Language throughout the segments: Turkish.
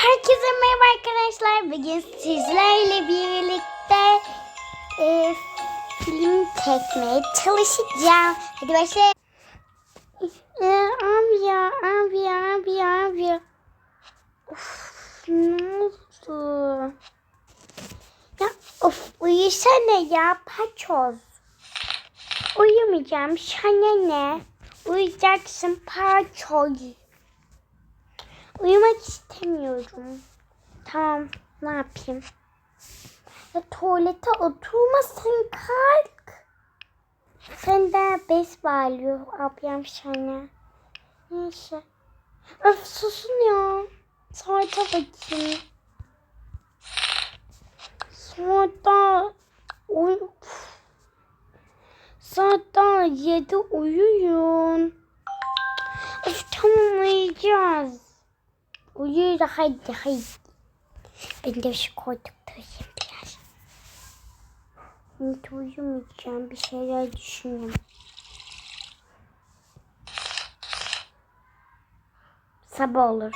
Herkese merhaba arkadaşlar. Bugün sizlerle birlikte e, film çekmeye çalışacağım. Hadi başlayalım. E, abi ya, abi ya, abi ya, abi ya. Of, ne oldu? Ya of uyusana ya paçoz. Uyumayacağım. Sana ne? Uyuyacaksın paçoz. Uyumak istemiyorum. Tamam ne yapayım? Ya tuvalete oturmasın kalk. Sen de bez bağlıyor ablam sana. Neyse. Öf susun ya. Saate bakayım. Saat uy Saat yedi uyuyun. Öf tamam uyuyacağız. Uyuyor hadi hadi. Ben de şu koltuktayım biraz. Hiç uyumayacağım. Bir şeyler düşünüyorum. Sabah olur.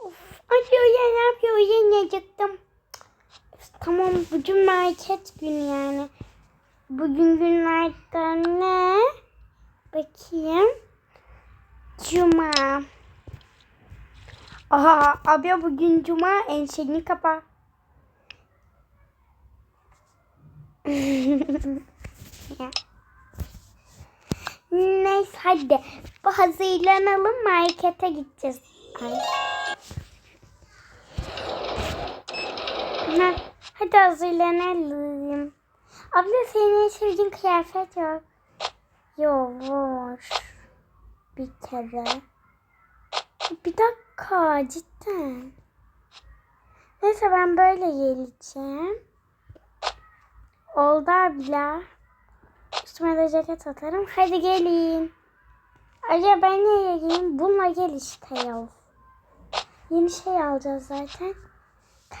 Of, hadi uyan abi uyanacaktım. Tamam bugün market günü yani. Bugün günlerden ne? Bakayım. Cuma. Aha abi bugün cuma enseni kapa. Neyse hadi. Bu hazırlanalım markete gideceğiz. Ay. Ha, hadi hazırlanalım. Abla senin en sevdiğin kıyafet yok. Yok var. Bir kere. Bir dakika cidden. Neyse ben böyle geleceğim. Oldu abla. Üstüme de ceket atarım. Hadi gelin. Acaba ben nereye geleyim? Bununla gel işte ya. Yeni şey alacağız zaten.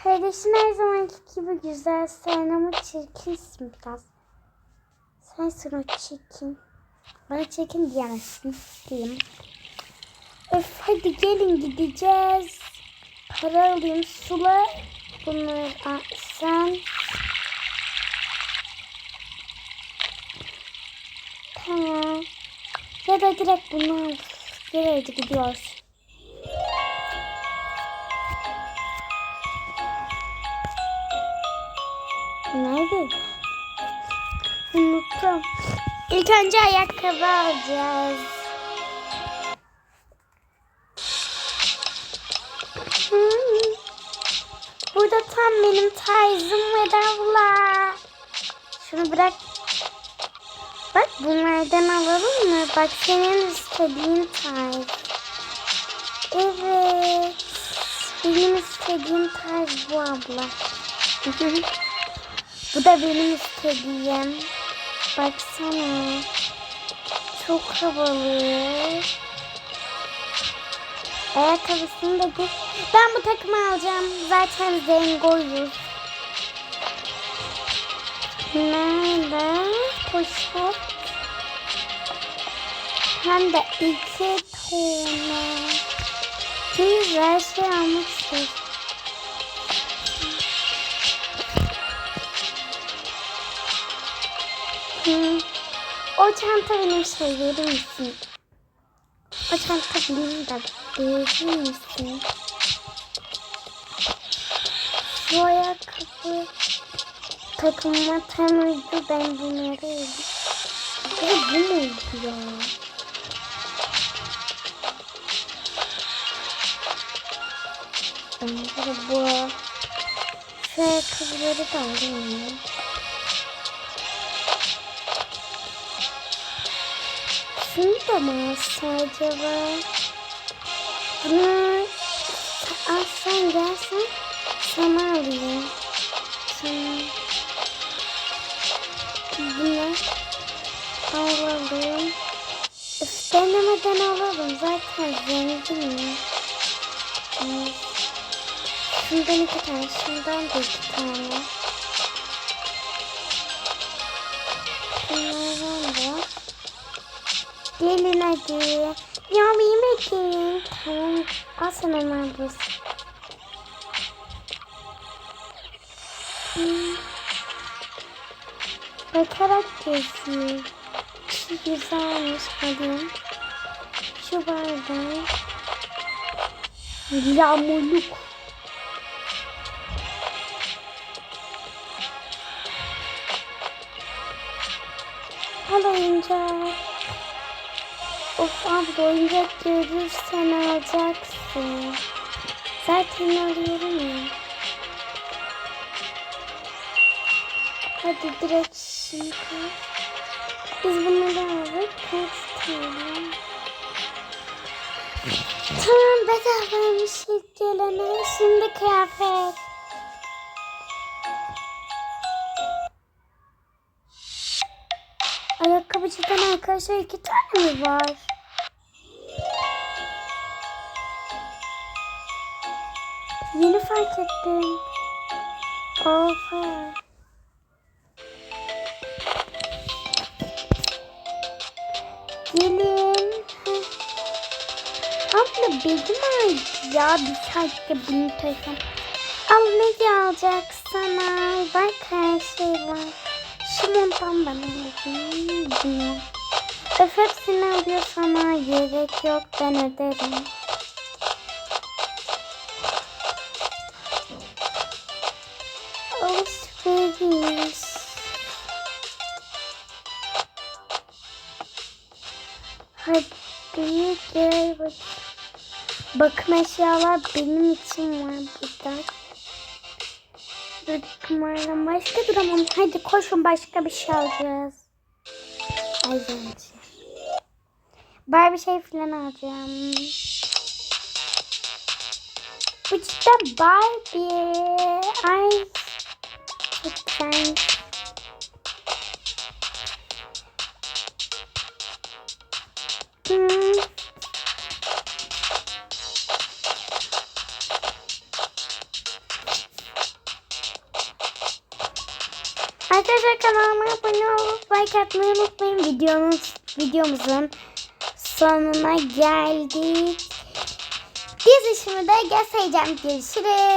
Kardeşin her zamanki gibi güzel. Sen ama çirkinsin biraz. Sensin o çirkin. Bana çirkin diyemezsin. Diyeyim. Öf hadi gelin gideceğiz. Para alayım. Sula. Bunları sen. Tamam. Ya da direkt bunu al. Hadi gidiyoruz. Nerede? Unuttum. İlk önce ayakkabı alacağız. Hmm. Burada tam benim tarzım var abla. Şunu bırak. Bak bunlardan alalım mı? Bak senin istediğin tarz. Evet. Benim istediğim tarz bu abla. bu da benim istediğim. Baksana. Çok havalı. Ayakkabısını da gör. Ben bu takımı alacağım. Zaten zengoyuz. Nerede? Poşet. Hem de iki tane. Her şey almak. O çanta benim şey verir misin? O çanta benim de verir misin? Bu ayakkabı takımıma tam uydu ben bunları yedim. Bu muydu ya? Bence bu. Şu ayakkabıları da alayım. Şunu da mı alsa acaba? Bunu alsan gelsen sana alayım. Sana. Bunu alalım. Üf, alalım. Zaten zenginim. Evet. Şundan iki tane, şundan da iki tane. Bunlardan da. Gelin hadi. Ya benim Al sen Ömer Buz. Hmm. Bakarak. Şu güzelmiş bakayım. Şu bardak. Yağmurluk. Al oyuncak. Of abla oyuncak görürsen alacaksın. Zaten alıyorum ya. Hadi direkt şunu koy. Biz bunları aldık. Kaç tane? Tamam bedavaymış ilk gelene. Şimdi kıyafet. Ayakkabıcıdan arkadaşlar iki tane mi var? Yeni fark ettim. Oha. Gelin. Abla benim ay ya bir saatte bunu taşım. Al ne alacaksan al. Bak her şey var. Şu montan bana lazım. Öf hepsini alıyorsana gerek yok ben öderim. Alışveriş. Hadi gel bak. Bakım eşyalar benim için var burada. Bakımlardan başka duramam. Hadi koşun başka bir şey alacağız. Ay zincir. Barbie şey falan alacağım. Bu cidden Barbie. Ay. Arkadaşlar kanalıma abone olup like atmayı unutmayın. Videonun, videomuzun sonuna geldik. Dizişimi de göstereceğim. Görüşürüz.